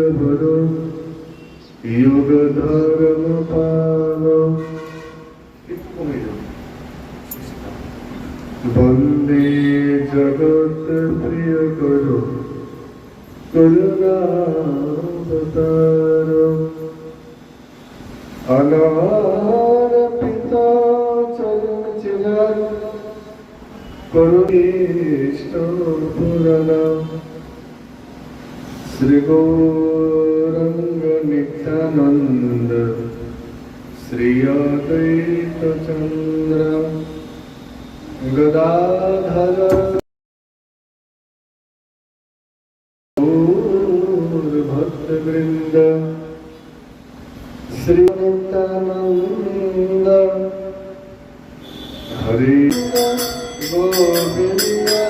জবর যোগ ধর্ম পাল। একটু কমে যাবে বন্দে জগৎ প্রিয় করো করুণাবতার অনার পিতা চরণ श्रीगोरङ्गनित्यानन्द श्री अद्वैतचन्द्र गदाधर भक्तवृन्द श्रीनित्यानन्द हरि गोविंद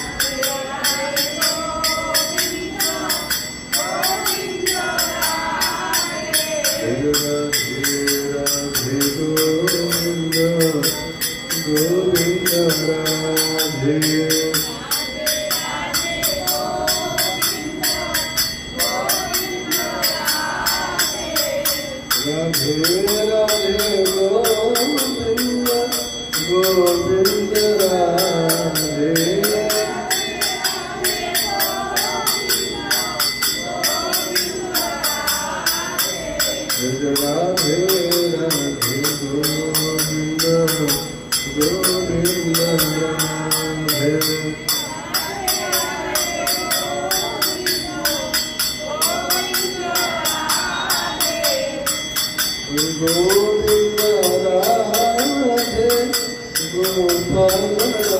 গোবিন্দ রাধে গোপাল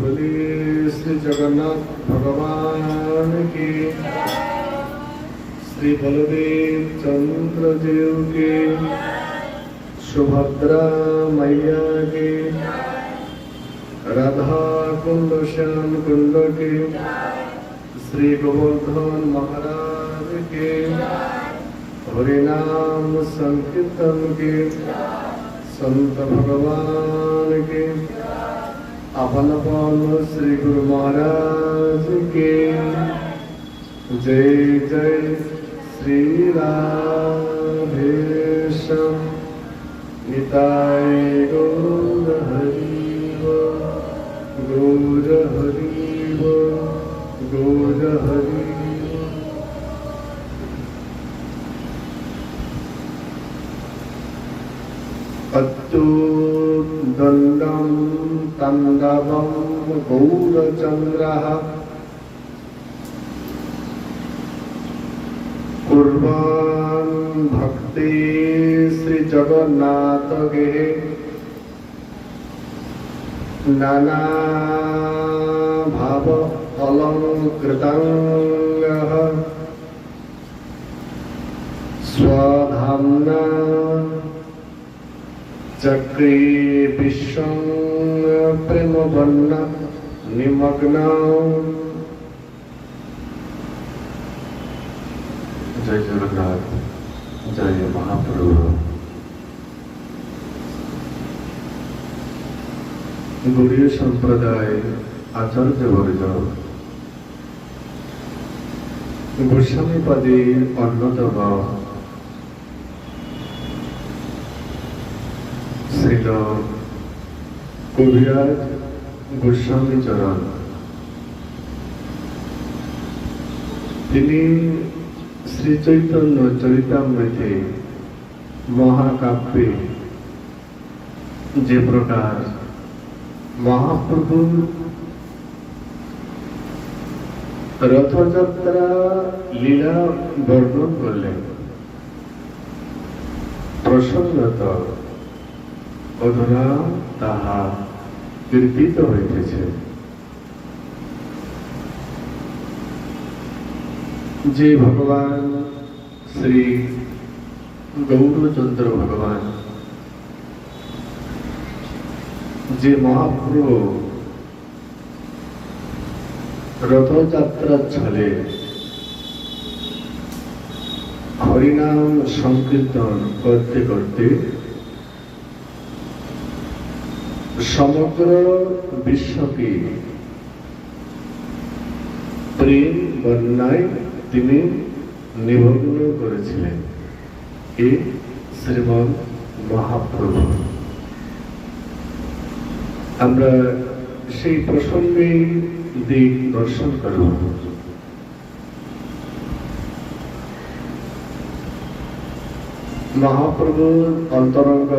बोलिए श्री जगन्नाथ भगवान की श्री बलदेव चंद्र देव के सुभद्रा मैया के राधा कुंड श्याम कुंड के श्री गोवर्धन महाराज के हरिनाम संकीर्तन के संत भगवान के আফাল পাল শ্রী গুরু মহারাজ কে জয় জয় শ্রী রাধেশম নিতাই গৌর হরিব গৌর হরিব গৌর হরিব। अच्युदण्डं तण्डवं गौरचन्द्रः। कुर्वान् भक्ति श्रीजगन्नाथगे। नाना भाव अलङ्कृताङ्गः स्वधाम्ना চক্রে বিশ্ব প্রেম বন্য নিমগ্ন জয় জগন্নাথ জয় মহাপ্রভু গৌরীয় সম্প্রদায় আচার্য বর্গ গোস্বামী পদে অন্যতম শ্রীল কবিরাজ গোস্বামী চরণ। তিনি শ্রী চৈতন্য চরিতামৃতে মহাকাব্যে যে প্রকার মহাপ্রভুর রথযাত্রা লীলা বর্ণন করলেন প্রসঙ্গত অধুনা তাহা কীর্তিত হইতেছে। যে ভগবান শ্রী গৌরচন্দ্র ভগবান, যে মহাপ্রভু রথযাত্রার ছলে হরিনাম সংকীর্তন করতে করতে সমগ্র বিশ্বকে প্রেম বন্যায় তিনি নিমগ্ন করেছিলেন। এ শ্রীমন মহাপ্রভু। আমরা সেই প্রসঙ্গে দিক দর্শন করব। মহাপ্রভুর অন্তরঙ্গ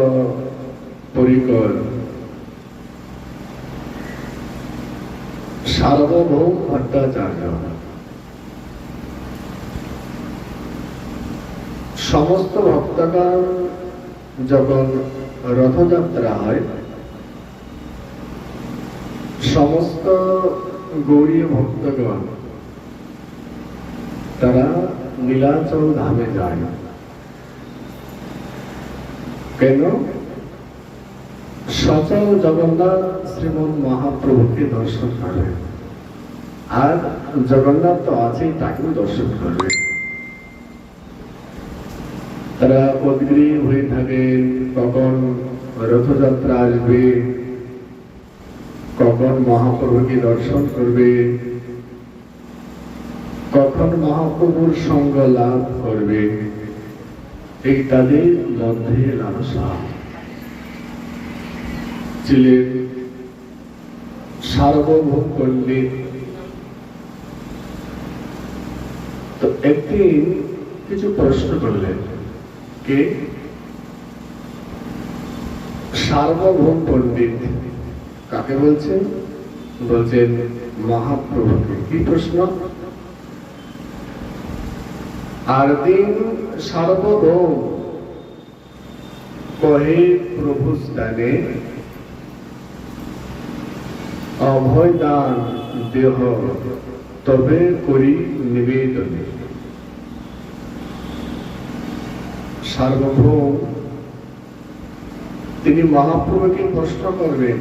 পরিকর সার্বভৌম ভট্টাচার্য সমস্ত ভক্তগণ যখন রথযাত্রা হয়, সমস্ত গৌরীয় ভক্তগণ, তারা নীলাচল ধামে যায়। কেন? সচল জগন্নাথ শ্রীমন মহাপ্রভুকে দর্শন করে আর জগন্নাথ তো আছেই, তাকেও দর্শন করবে। তারা অগ্রী হয়ে থাকে, কখন রথযাত্রা আসবে, কখন মহাপ্রভুকে দর্শন করবে, কখন মহাপ্রভুর সঙ্গ লাভ করবে, এই তাদের মধ্যে লালসা। ছিলেন সার্বভৌম পণ্ডিত তো একদিন কিছু প্রশ্ন করলেন কে? সার্বভৌম পণ্ডিত। কাকে বলছেন? বলছেন মহাপ্রভুকে। কি প্রশ্ন? আর দিন সার্বভৌম। কহে প্রভু স্থানে অভয় দান দেহ তবে করি নিবেদনে সার্বভৌম। তিনি মহাপ্রভুকে প্রশ্ন করবেন,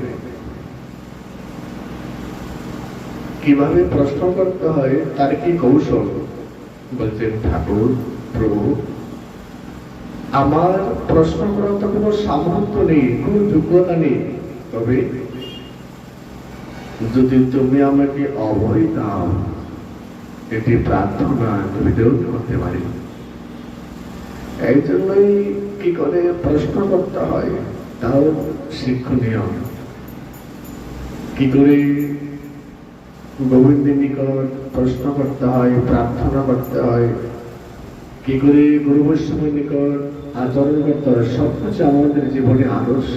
কীভাবে প্রশ্ন করতে হয় তার কি কৌশল? বলছেন, ঠাকুর, প্রভু, আমার প্রশ্ন করার তো কোনো সামর্থ্য নেই, কোনো যোগ্যতা নেই। তবে যদি তুমি আমাকে অভয় দাও এটি প্রার্থনা নিবেদন করতে পারি। এই জন্যই কি করে প্রশ্ন করতে হয়, তাও শিক্ষণীয়। কি করে গোবিন্দের নিকট প্রশ্ন করতে হয়, প্রার্থনা করতে হয়, কি করে গুরু বৈষ্ণবের নিকট আচরণ করতে হয়, সব কিছু আমাদের জীবনে আদর্শ।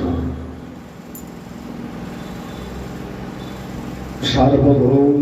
সার্বভৌম